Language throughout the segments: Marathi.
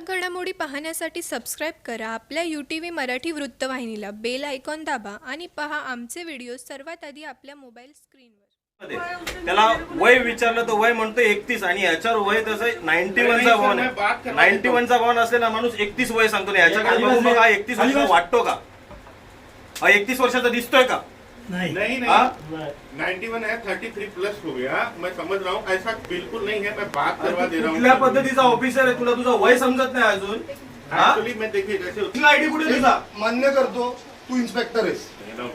ठळक घडामोडी पाहण्यासाठी सबस्क्राईब करा. आपल्या यू टी व्ही मराठी वृत्तवाहिनीला बेल आयकॉन दाबा आणि पहा आमचे व्हिडिओ सर्वात आधी आपल्या मोबाईल स्क्रीनवर मध्ये. त्याला वय विचारलं तर वय म्हणतो एकतीस आणि याच्यावर वय तसं नाईन्टी वनचा भवन आहे. नाईन्टी वनचा भवन असलेला माणूस एकतीस वय सांगतो. याच्याकडे बघू मग हा एकतीस वर्षाचा वाटतो का? हा एकतीस वर्षाचा दिसतोय का? नहीं? नहीं नाइन्टी वन है थर्टी थ्री प्लस हो गया। मैं समझ रहा हूँ ऐसा बिल्कुल नहीं है मैं बात करवा दे रहा कुठल्या हूँ पद्धतीचा ऑफिसर आहे तुला तुझं वय समजत नाही अजून। हा? एक्चुअली मैं देखिए जैसे तुझा आयडी कुठे तुझा? मान्य करतो तू इन्स्पेक्टर आहेस।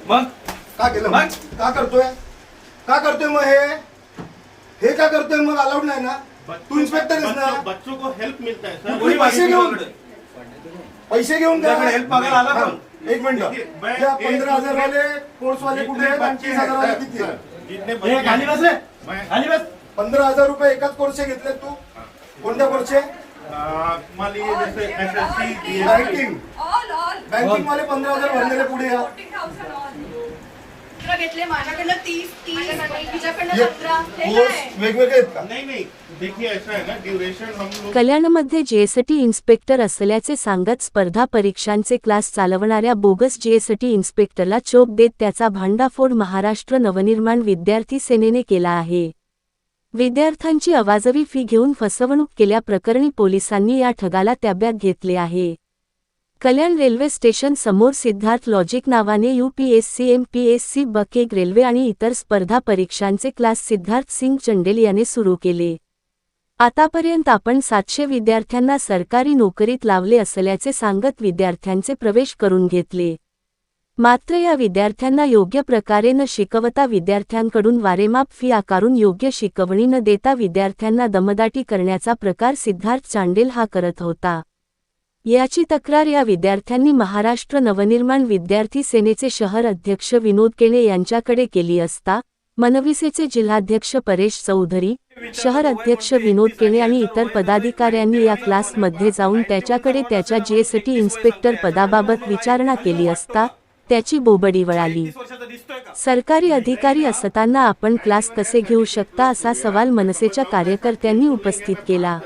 मग? का केलं? मग? मग? का करतोय? का करतोय मग हे? हे का करतोय मग अलाउड नाही ना? तू इन्स्पेक्टर आहेस ना? बच्चों- बच्चों को हेल्प मिलता है सर। कोणी पैसे घेऊन पैसे घेऊन काय तुझ्याकडे help मागायला आला? एक मिनिट. पंधरा हजार वाले फोर्स वाले कुठे हैं हजार वाले किती हे खाली बस रे खाली बस. पंधरा हजार रुपये एकाच कोर्सचे घेतले तू. कोणत्या कोर्सचे बँकिंग ऑल ऑल बँकिंग वाले पंधरा हजार भरलेले पुढे या. फोर्टी थाउजंड ऑल तुला घेतले माझ्याकडनं तीस तीस तुझ्याकडनं हे सतरा हे कोर्स काय वेगवेगळे आहेत का? नहीं नहीं. देखिए ऐसा है ना ड्यूरेशन हम लोग कल्याणमध्ये जेएसटी इन्स्पेक्टर असल्याचे सांगत स्पर्धा परीक्षांचे क्लास चालवणाऱ्या बोगस जेएसटी इन्स्पेक्टरला चोप देत त्याचा भांडाफोड महाराष्ट्र नवनिर्माण विद्यार्थी सेनेने केला आहे. विद्यार्थ्यांची अवाजवी फी घेऊन फसवणूक केल्याप्रकरणी पोलिसांनी या ठगाला ताब्यात घेतले आहे. कल्याण रेल्वे स्टेशन समोर सिद्धार्थ लॉजिक नावाने यूपीएससी एमपीएससी बकेग रेल्वे आणि इतर स्पर्धा परीक्षांचे क्लास सिद्धार्थ सिंग चंडेल याने सुरू केले. आतापर्यंत आपण सातशे विद्यार्थ्यांना सरकारी नोकरीत लावले असल्याचे सांगत विद्यार्थ्यांचे प्रवेश करून घेतले. मात्र या विद्यार्थ्यांना योग्य प्रकारे न शिकवता विद्यार्थ्यांकडून वारेमाप फी आकारून योग्य शिकवणी न देता विद्यार्थ्यांना दमदाटी करण्याचा प्रकार सिद्धार्थ चांडेल हा करत होता. याची तक्रार या विद्यार्थ्यांनी महाराष्ट्र नवनिर्माण विद्यार्थी सेनेचे शहर अध्यक्ष विनोद केणे यांच्याकडे केली असता मनविसेचे जिल्हाध्यक्ष परेश चौधरी शहर अध्यक्ष विनोद केणे आणि इतर पदाधिकाऱ्यांनी या क्लासमध्ये जाऊन त्याच्याकडे त्याच्या जीएसटी इन्स्पेक्टर पदाबाबत विचारणा केली असता त्याची बोबडी वळाली. सरकारी अधिकारी असताना आपण क्लास कसे घेऊ शकता असा सवाल मनसेच्या कार्यकर्त्यांनी उपस्थित केला.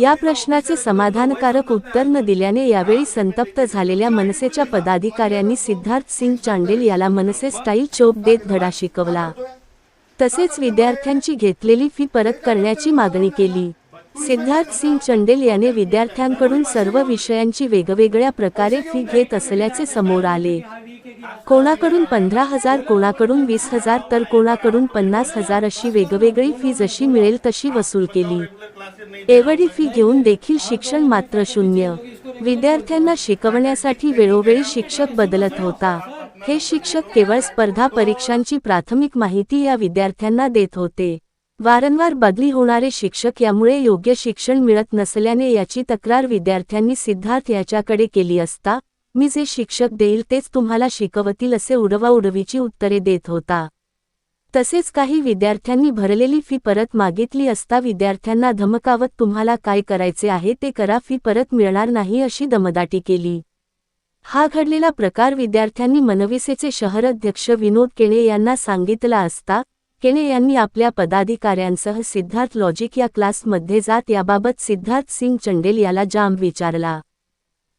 या प्रश्नाचे समाधानकारक उत्तर न दिल्याने यावेळी संतप्त झालेल्या मनसेच्या पदाधिकाऱ्यांनी सिद्धार्थ सिंग चांडेल याला मनसे स्टाईल चोप देत धडा शिकवला. तसेच विद्यार्थ्यांची घेतलेली फी परत करण्याची मागणी केली. सिद्धार्थ सिंग चंडेल याने विद्यार्थ्यांकडून सर्व विषयांची वेगवेगळ्या प्रकारे फी घेत असल्याचे समोर आले. कोणाकडून पंधरा हजार कोणाकडून वीस हजार तर कोणाकडून पन्नास हजार अशी वेगवेगळी फी जशी मिळेल तशी वसूल केली. एवढी फी घेऊन देखील शिक्षण मात्र शून्य. विद्यार्थ्यांना शिकवण्यासाठी वेळोवेळी शिक्षक बदलत होता. हे शिक्षक केवळ स्पर्धा परीक्षांची प्राथमिक माहिती या विद्यार्थ्यांना देत होते. वारंवार बदली होणारे शिक्षक यामुळे योग्य शिक्षण मिळत नसल्याने याची तक्रार विद्यार्थ्यांनी सिद्धार्थ याच्याकडे केली असता मी जे शिक्षक देईल तेच तुम्हाला शिकवतील असे उडवाउडवीची उत्तरे देत होता. तसेच काही विद्यार्थ्यांनी भरलेली फी परत मागितली असता विद्यार्थ्यांना धमकावत तुम्हाला काय करायचे आहे ते करा फी परत मिळणार नाही अशी दमदाटी केली. हा घडलेला प्रकार विद्यार्थ्यांनी मनविसेचे शहराध्यक्ष विनोद केणे यांना सांगितला असता केणे यांनी आपल्या पदाधिकाऱ्यांसह सिद्धार्थ लॉजिक या क्लासमध्ये जात याबाबत सिद्धार्थ सिंग चंडेल याला जाम विचारला.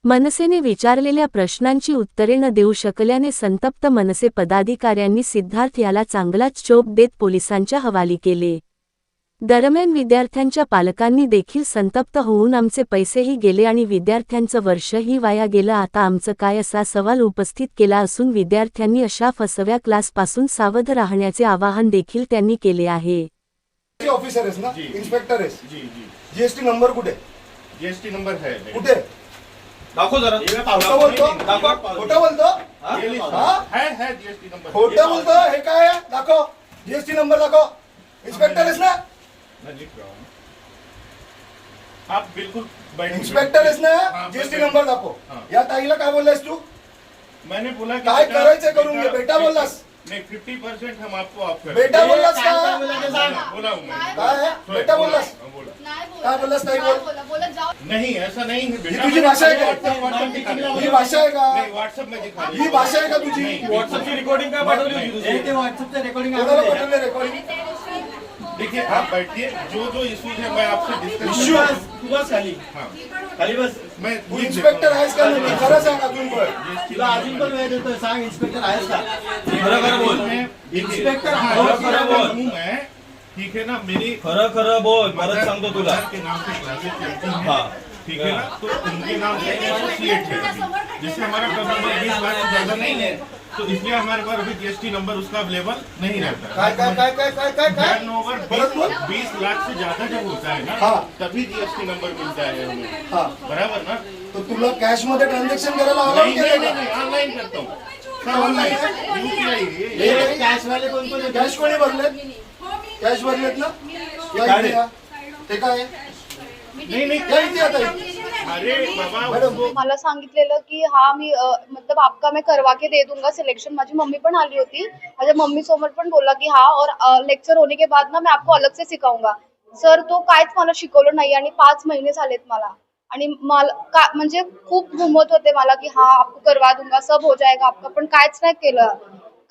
मनसेने विचारलेल्या प्रश्नांची उत्तरे न देऊ शकल्याने संतप्त मनसे पदाधिकाऱ्यांनी सिद्धार्थ याला चांगलाच चोप देत पोलिसांच्या हवाली केले. दरम्यान विद्यार्थ्यांच्या पालकांनी देखील संतप्त होऊन आमचे पैसेही गेले आणि विद्यार्थ्यांचं वर्षही वाया गेलं. आता आमचं काय असा सवाल उपस्थित केला असून विद्यार्थ्यांनी अशा फसव्या क्लासपासून सावध राहण्याचे आवाहन देखील त्यांनी केले आहे. ऑफिसर आहेस ना. इन्स्पेक्टर आहेस? जी जी जीएसटी नंबर कुठे? जीएसटी नंबर कुठे? दाखव जरा. खोटं बोलतो. दाखव. खोटं बोलतो। हाँ? है? है? जीएसटी नंबर खोटं बोलतो? हे काय आहे? दाखव. जीएसटी नंबर दाखव. इन्स्पेक्टर आहेस ना? मैं लिख रहा आप बिल्कुल बैठिए। इन्स्पेक्टर आहेस ना? हाँ, जीएसटी नंबर दाखव. हाँ। या ताईला काय बोललास तू? मैंने बोला कि काय बेटा- करायचं करून घे, बेटा बोललास. नहीं फिफ्टी परसेंट हम आपको ऑफ कर. बेटा बोललास का? बोला हूँ काय बेटा बोला, बोललास. हाँ, बोला. नाही काय बोललास ताई नाही बोल नहीं ऐसा नहीं है बेटा। तुझी भाषा। ही भाषा आहे का नहीं व्हाट्सएप में दिखा। ही। भाषा आहे का तुझी। व्हॉट्सअपची रेकॉर्डिंग काय पाठवली होती तुझी कोणाला पाठवले रेकॉर्डिंग देखिए आप बैठिए। जो जो इश्यूज़ है मैं आपसे डिस्कस इश्यू तू बस खाली। हाँ। खाली बस। मैं तू लिख इन्स्पेक्टर आहेस का नाही खरं सांग अजून पण तुला अजून पण वेळ देतोय सांग इन्स्पेक्टर आहेस का। खरं खरं बोल। इन्स्पेक्टर हाँ, खरं बोल। मैं। ठीक है ना? मेरी खरं खरं बोल परत सांगतो तुला. मदर के नाम से क्लासेस चलती हैं हाँ. ठीक है ना? तो उनके नाम से एसोसिएट है जिससे हमारा टर्नओवर बीस लाख से ज्यादा नहीं है. तो इसलिए हमारे पास अभी जीएसटी नंबर उसका अवेलेबल नहीं रहता काय काय काय काय काय काय काय? टर्नओवर परत बोल. बीस लाख से ज्यादा जब होता है ना हाँ। तभी जीएसटी नंबर मिलता है हमें. हा. बराबर ना? तर तुला कॅशमध्ये ट्रान्झॅक्शन करायला अलाउड नहीं नहीं केलं नहीं का? ऑनलाइन करता हूँ. सब ऑनलाइन यूपीआई हे कॅश वाले कोण कोण कॅश कोणी कॅश भरलेत ना? या इथे या. ते काय नहीं नहीं. या इथे आता. इथे. अरे बाबा मॅडम. मला सांगितलेलं की हा मी अ, मतलब आपका मैं करवा के दे दूंगा सिलेक्शन माझी मम्मी पण आली होती. माझ्या मम्मी समोर पण बोलला की हा और लेक्चर होने के बाद ना मैं आपको अलग से सिखाऊंगा. सर तो काहीच मला शिकवलं नाही आणि पाच महिने झालेत मला. आणि मला का म्हणजे खूप घुमत होते मला की हा आपको करवा दूंगा. सब हो जाएगा आपका. पण काहीच नाही केलं.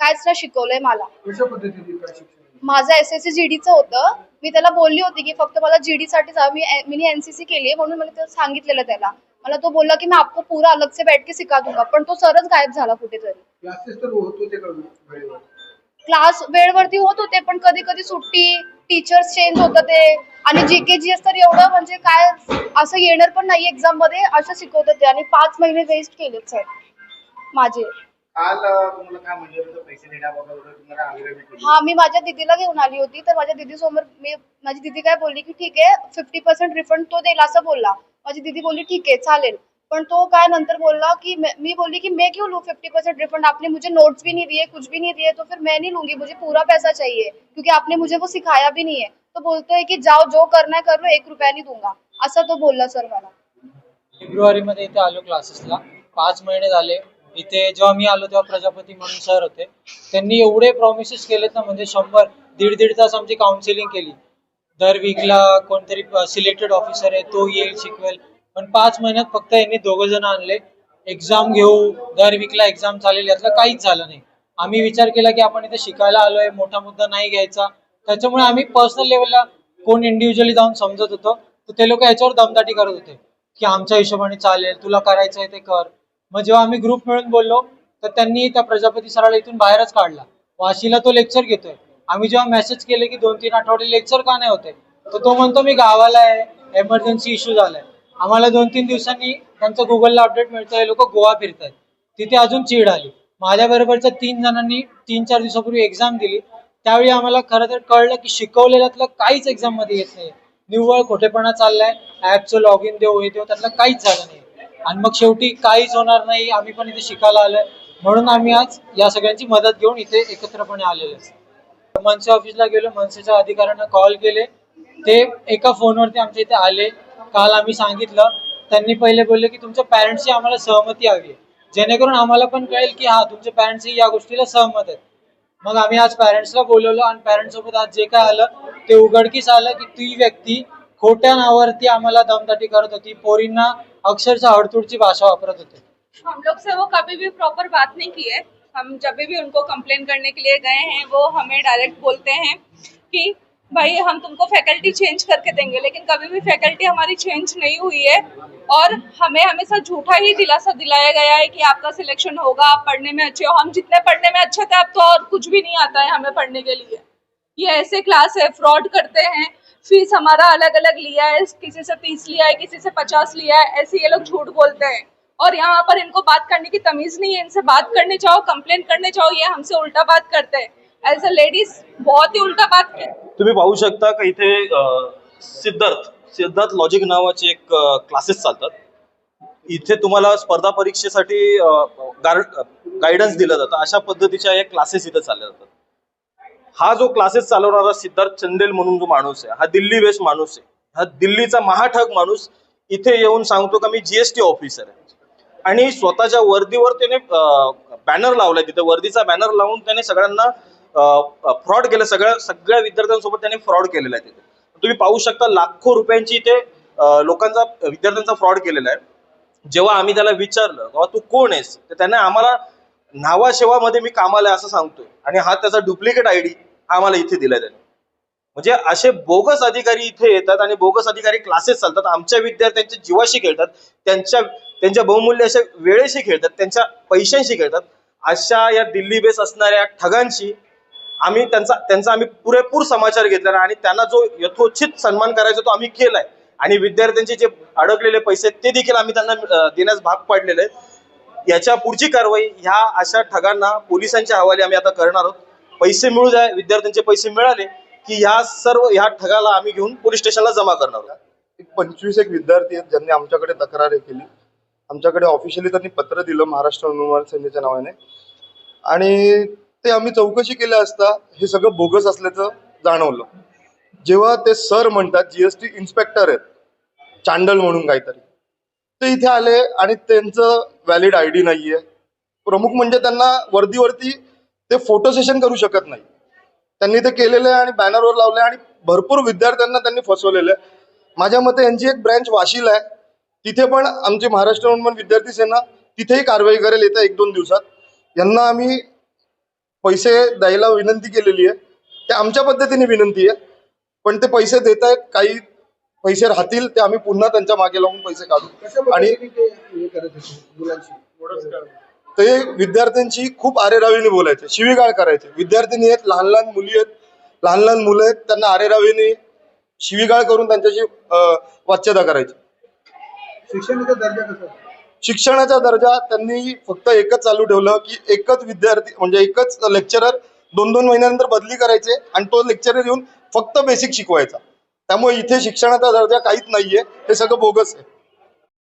काहीच नाही शिकवलंय मला. कशा पद्धतीने काय शिक्षण माझं एस एस सी जीडीचं होतं. मी त्याला बोलली होती की फक्त मला जीडी साठी जा मी मी एनसीसी केली आहे म्हणून मला सांगितलेलं त्याला. मला तो बोलला की मैं आपको पूरा अलग से बैठ के? सिखा दूंगा पण तो सरच गायब झाला कुठेतरी. क्लास वेळवरती होत होते पण कधी कधी सुट्टी टीचर्स चेंज होत ते. आणि जी के जी एस तर एवढं म्हणजे काय असं येणार पण नाही एक्झाममध्ये असं शिकवत ते. आणि पाच महिने वेस्ट केलेत सर माझे. हा मी माझ्या दीदीला घेऊन आली होती. तर माझ्या दीदी समोर मी माझी दीदी काय बोलली की ठीक आहे फिफ्टी पर्सेंट रिफंड तो देईल असं बोलला. माझी दीदी बोलली ठीक आहे चालेल. पण तो काय नंतर बोलला की मैं- मी बोलली कि मैं क्यों लूँ फिफ्टी परसेंट रिफंड आपने मुझे नोट्स भी नहीं दिए कुछ भी नहीं दिए तो फिर मैं नहीं लूंगी। मुझे पूरा पैसा चाहिए क्योंकि आपने मुझे वो सिखाया भी नहीं है। तो बोलते है कि जाओ जो करना है कर लो एक रुपया नहीं दूंगा। असं तो बोलला सर मला. फेब्रुवारी मध्ये इथे आलो क्लासेसला पाच महिने झाले. इथे जेव्हा मी आलो तेव्हा प्रजापती म्हणून सर होते. त्यांनी एवढे प्रॉमिसेस केलेत ना म्हणजे शंभर दीड दीड तास आमची काउन्सिलिंग केली. दर वीकला कोणतरी सिलेक्टेड ऑफिसर आहे तो येईल शिकवेल. पण पाच महिन्यात फक्त यांनी दोघ जण आणले. एक्झाम घेऊ दर वीकला एक्झाम चालेल यातलं काहीच झालं नाही. आम्ही विचार केला की आपण इथे शिकायला आलोय मोठा मुद्दा नाही घ्यायचा. त्याच्यामुळे आम्ही पर्सनल लेवलला कोण इंडिव्हिज्युअली जाऊन समजत होतो. तर ते लोक याच्यावर दमदाटी करत होते. की आमच्या हिशोबाने चालेल तुला करायचंय ते कर. मग जेव्हा आम्ही ग्रुप मिळून बोललो तर त्यांनी त्या प्रजापती सराला इथून बाहेरच काढला. वाशीला तो लेक्चर घेतोय. आम्ही जेव्हा मेसेज केले की दोन तीन आठवडे लेक्चर का नाही होते तर तो म्हणतो मी गावाला आहे. एमर्जन्सी इश्यू झालाय. आम्हाला दोन तीन दिवसांनी त्यांचं गुगलला अपडेट मिळतंय. लोक गोवा फिरतायत तिथे अजून चीड आली. माझ्या बरोबरच्या तीन जणांनी तीन चार दिवसापूर्वी एक्झाम दिली. त्यावेळी आम्हाला खरं तर कळलं की शिकवलेल्यातलं काहीच एक्झाममध्ये येत नाही निव्वळ खोटेपणा चाललाय. ऍपचं लॉग इन देऊ हे देऊ त्यातलं काहीच झालं नाही आणि मग शेवटी काहीच होणार नाही. आम्ही पण इथे शिकायला आलोय. म्हणून आम्ही आज या सगळ्यांची मदत घेऊन इथे एकत्रपणे आलेलो मनसे ऑफिसला गेलो. मनसेच्या अधिकाऱ्यांना कॉल केले. ते एका फोनवरती आमच्या इथे आले. काल आम्ही सांगितलं. त्यांनी पहिले बोलले की तुमच्या पॅरेंट्सची आम्हाला सहमती हवी जेणेकरून आम्हाला पण कळेल की हा तुमचे पॅरेंट्स या गोष्टीला सहमत आहेत. मग आम्ही आज पॅरेंट्सला बोलवलं आणि पॅरेंट्स सोबत आज जे काय आलं ते उघडकीस आलं की ती व्यक्ती खोट्या नावावरती आम्हाला दमदाटी करत होती. पोरींना अक्षरशः हडतुडची भाषा वापरत होते. हम लोग से वो कभी भी प्रॉपर बात नहीं की है. हम जब भी उनको कंप्लेन करने के लिए गए हैं, वो हमें डायरेक्ट बोलते हैं कि, भाई, हम तुमको फैकल्टी चेंज करके देंगे, लेकिन कभी भी फैकल्टी हमारी चेंज नहीं हुई है और हमें हमेशा झूठा ही दिलासा दिलाया गया है कि आपका सिलेक्शन होगा, आप पढ़ने में अच्छे हो। हम जितने पढ़ने में अच्छे थे, अब तो और कुछ भी नहीं आता है हमें पढ़ने के लिए। ये ऐसे क्लास है फ्रॉड करते हैं। फीस हमारा अलग अलग लिया है किसी से तीस लिया है किसी से पचास लिया है ऐसे ये लोग झूठ बोलते हैं। और यहाँ पर इनको बात करने की तमीज नहीं है इनसे बात करने चाहो कंप्लेन करने चाहो ये हमसे उल्टा बात करते हैं। एज अ लेडीज बहुत ही उल्टा बात तुम्ही पाहू शकता का इथे सिद्धार्थ सिद्धार्थ लॉजिक नावाचे एक क्लासेस चालतात. इथे तुम्हाला स्पर्धा परीक्षेसाठी गायडन्स दिलं जातं. अशा पद्धतीच्या या क्लासेस इथे चालल्या जातात. हा जो क्लासेस चालवणारा सिद्धार्थ चंदेल म्हणून जो माणूस आहे हा दिल्ली बेस्ट माणूस आहे. हा दिल्लीचा महाठग माणूस इथे येऊन सांगतो का मी जीएसटी ऑफिसर आहे. आणि स्वतःच्या वर्दीवर त्याने बॅनर लावलाय तिथे. वर्दीचा बॅनर लावून त्याने सगळ्यांना फ्रॉड केलं. सगळ्या सगळ्या विद्यार्थ्यांसोबत त्याने फ्रॉड केलेला आहे तिथे. तुम्ही पाहू शकता लाखो रुपयांची इथे लोकांचा विद्यार्थ्यांचा फ्रॉड केलेला आहे. जेव्हा आम्ही त्याला विचारलं बाबा तू कोण आहेस? तर त्याने आम्हाला नावाशेवामध्ये मी कामाला आहे असं सांगतोय. आणि हा त्याचा डुप्लिकेट आयडी डी आम्हाला इथे दिलाय त्याने. म्हणजे असे बोगस अधिकारी इथे येतात आणि बोगस अधिकारी क्लासेस चालतात. आमच्या विद्यार्थ्यांच्या जीवाशी खेळतात त्यांच्या त्यांच्या बहुमूल्य अशा वेळेशी खेळतात त्यांच्या पैशांशी खेळतात. अशा या दिल्ली बेस असणाऱ्या ठगांशी आम्ही त्यांचा त्यांचा आम्ही पुरेपूर समाचार घेतला आणि त्यांना जो यथोचित सन्मान करायचा तो आम्ही केलाय. आणि विद्यार्थ्यांचे जे अडकलेले पैसे ते देखील आम्ही त्यांना देण्यास भाग पाडलेले आहेत. याच्या पुढची कारवाई ह्या अशा ठगांना पोलिसांच्या हवाले आम्ही आता करणार आहोत. पैसे मिळू द्या विद्यार्थ्यांचे पैसे मिळाले की ह्या सर्व ह्या ठगाला आम्ही घेऊन पोलीस स्टेशनला जमा करणार आहोत. एक पंचवीस एक विद्यार्थी आहेत ज्यांनी आमच्याकडे तक्रार केली. आमच्याकडे ऑफिशियली त्यांनी पत्र दिलं महाराष्ट्र अनुमान सेनेच्या नावाने. आणि ते आम्ही चौकशी केल्या असता हे सगळं बोगस असल्याचं जाणवलं. जेव्हा ते सर म्हणतात जीएसटी इन्स्पेक्टर आहेत चांडल म्हणून काहीतरी. ते इथे आले आणि त्यांचं व्हॅलिड आय डी नाहीये. प्रमुख म्हणजे त्यांना वर्दीवरती ते फोटो सेशन करू शकत नाही. त्यांनी ते केलेलं आहे आणि बॅनरवर लावले आणि भरपूर विद्यार्थ्यांना त्यांनी फसवलेलं आहे. माझ्या मते यांची एक ब्रँच वाशीला आहे. तिथे पण आमची महाराष्ट्र उन्मन विद्यार्थी सेना तिथेही कारवाई करेल येत्या एक दोन दिवसात. यांना आम्ही पैसे द्यायला विनंती केलेली आहे. ते आमच्या पद्धतीने विनंती आहे. पण ते पैसे देत आहेत काही पैसे राहतील ते आम्ही पुन्हा त्यांच्या मागे लावून पैसे काढू. आणि ते विद्यार्थ्यांची खूप आरेरावीने बोलायचे शिवीगाळ करायचे. विद्यार्थिनी आहेत लहान लहान मुली आहेत लहान लहान मुलं आहेत त्यांना आरेरावीने शिवीगाळ करून त्यांच्याशी वाच्यता करायची. शिक्षणाचा दर्जा कसा शिक्षणाचा दर्जा त्यांनी फक्त एकच चालू ठेवलं की एकच विद्यार्थी म्हणजे एकच लेक्चरर दोन दोन महिन्यानंतर बदली करायचे आणि तो लेक्चरर येऊन फक्त बेसिक शिकवायचा. त्यामुळे इथे शिक्षणाचा दर्जा काहीच नाहीये हे सगळं बोगस आहे.